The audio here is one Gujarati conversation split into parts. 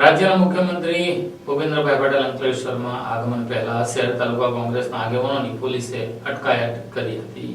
રાજ્યના મુખ્યમંત્રી ભૂપેન્દ્રભાઈ પટેલ અંકલેશ્વરમાં આગમન પહેલા શહેર તાલુકા કોંગ્રેસના આગેવાનોની પોલીસે અટકાયત કરી હતી.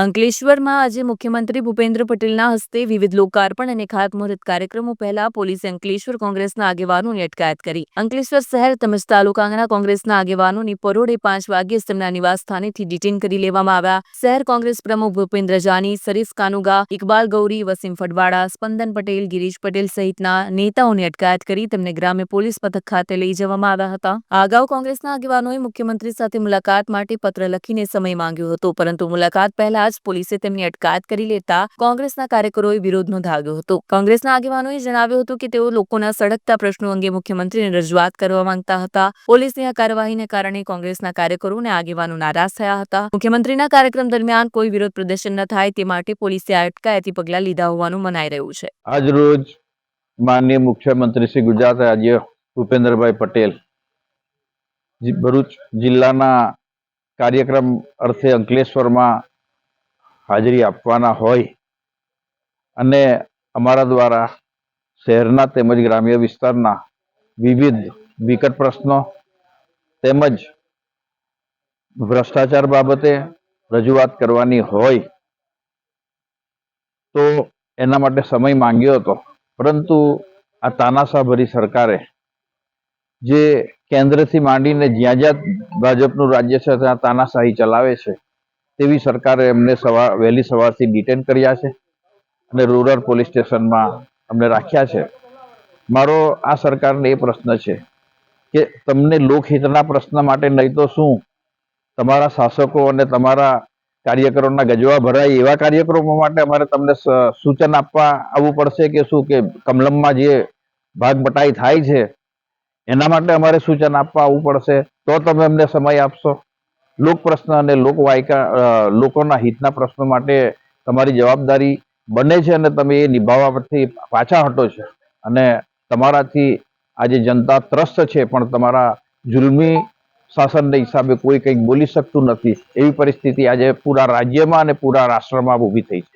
અંકલેશ્વરમાં આજે મુખ્યમંત્રી ભૂપેન્દ્ર પટેલના હસ્તે વિવિધ લોકાર્પણ અને ખાતમુહૂર્ત કાર્યક્રમો પહેલા પોલીસે અંકલેશ્વર કોંગ્રેસના આગેવાનોની અટકાયત કરી. અંકલેશ્વર શહેર તેમજ તાલુકાના કોંગ્રેસના આગેવાનોની પરોઢે પાંચ વાગ્યે તેમના તેમના નિવાસસ્થાનેથી ડિટેન કરી લેવામાં આવ્યા. શહેર કોંગ્રેસ પ્રમુખ ભૂપેન્દ્ર જાની શરીફ કાનુગા, ઇકબાલ ગૌરી, વસીમ ફડવાડા સ્પંદન પટેલ, ગિરીશ પટેલ સહિતના નેતાઓની અટકાયત કરી તેમને ગ્રામ્ય પોલીસ પથક ખાતે લઈ જવામાં આવ્યા હતા. અગાઉ કોંગ્રેસના આગેવાનોએ મુખ્યમંત્રી સાથે મુલાકાત માટે પત્ર લખીને સમય માંગ્યો હતો, પરંતુ મુલાકાત પહેલા જ પોલીસે તેમની અટકાયત કરી લેતા કોંગ્રેસના કાર્યકરોએ વિરોધ નોંધાવ્યો હતો. કોંગ્રેસના આગેવાનોએ જણાવ્યું હતું કે તેઓ લોકોના સડકતા પ્રશ્નો અંગે મુખ્યમંત્રીને રજૂઆત કરવા માંગતા હતા. પોલીસની આ કાર્યવાહીને કારણે કોંગ્રેસના કાર્યકરો અને આગેવાનો નારાજ થયા હતા. મુખ્યમંત્રીના કાર્યક્રમ દરમિયાન કોઈ વિરોધ પ્રદર્શન ન થાય તે માટે પોલીસે આ અટકાયતી પગલાં લીધા હોવાનું મનાઈ રહ્યું છે. આજ રોજ માનનીય મુખ્યમંત્રી શ્રી ગુજરાત રાજ્ય ભૂપેન્દ્રભાઈ પટેલ ભરૂચ જિલ્લાના કાર્યક્રમ અર્થે અંકલેશ્વરમાં હાજરી આપવાના હોય અને અમારા દ્વારા શહેરના તેમજ ગ્રામ્ય વિસ્તારના વિવિધ વિકટ પ્રશ્નો તેમજ ભ્રષ્ટાચાર બાબતે રજૂઆત કરવાની હોય તો એના માટે સમય માંગ્યો હતો. પરંતુ આ તાનાશાહભરી સરકારે જે કેન્દ્રથી માંડીને જ્યાં જ્યાં ભાજપનું રાજ્ય છે ત્યાં તાનાશાહી ચલાવે છે તેવી સરકારે એમને સવાર વહેલી સવારથી ડિટેન કર્યા છે અને રૂરલ પોલીસ સ્ટેશનમાં અમને રાખ્યા છે. મારો આ સરકારને એ પ્રશ્ન છે કે તમને લોકહિતના પ્રશ્ન માટે નહીં તો શું? તમારા શાસકો અને તમારા કાર્યકરોના ગજવા ભરાય એવા કાર્યક્રમો માટે અમારે તમને સૂચન આપવા આવવું પડશે કે શું? કે કમલમમાં જે ભાગ બટાઈ થાય છે, એના માટે અમારે સૂચન આપવા આવવું પડશે. તો તમે અમને સમય આપશો. લોક પ્રશ્ન અને લોકવાયકા લોકોના હિતના પ્રશ્નો માટે તમારી જવાબદારી બને છે અને તમે એ નિભાવવાથી પાછા હટો છો. અને તમારાથી આજે જનતા ત્રસ્ત છે, પણ તમારા જુલ્મી શાસનને હિસાબે કોઈ કંઈક બોલી શકતું નથી. એવી પરિસ્થિતિ આજે પૂરા રાજ્યમાં અને પૂરા રાષ્ટ્રમાં ઊભી થઈ છે.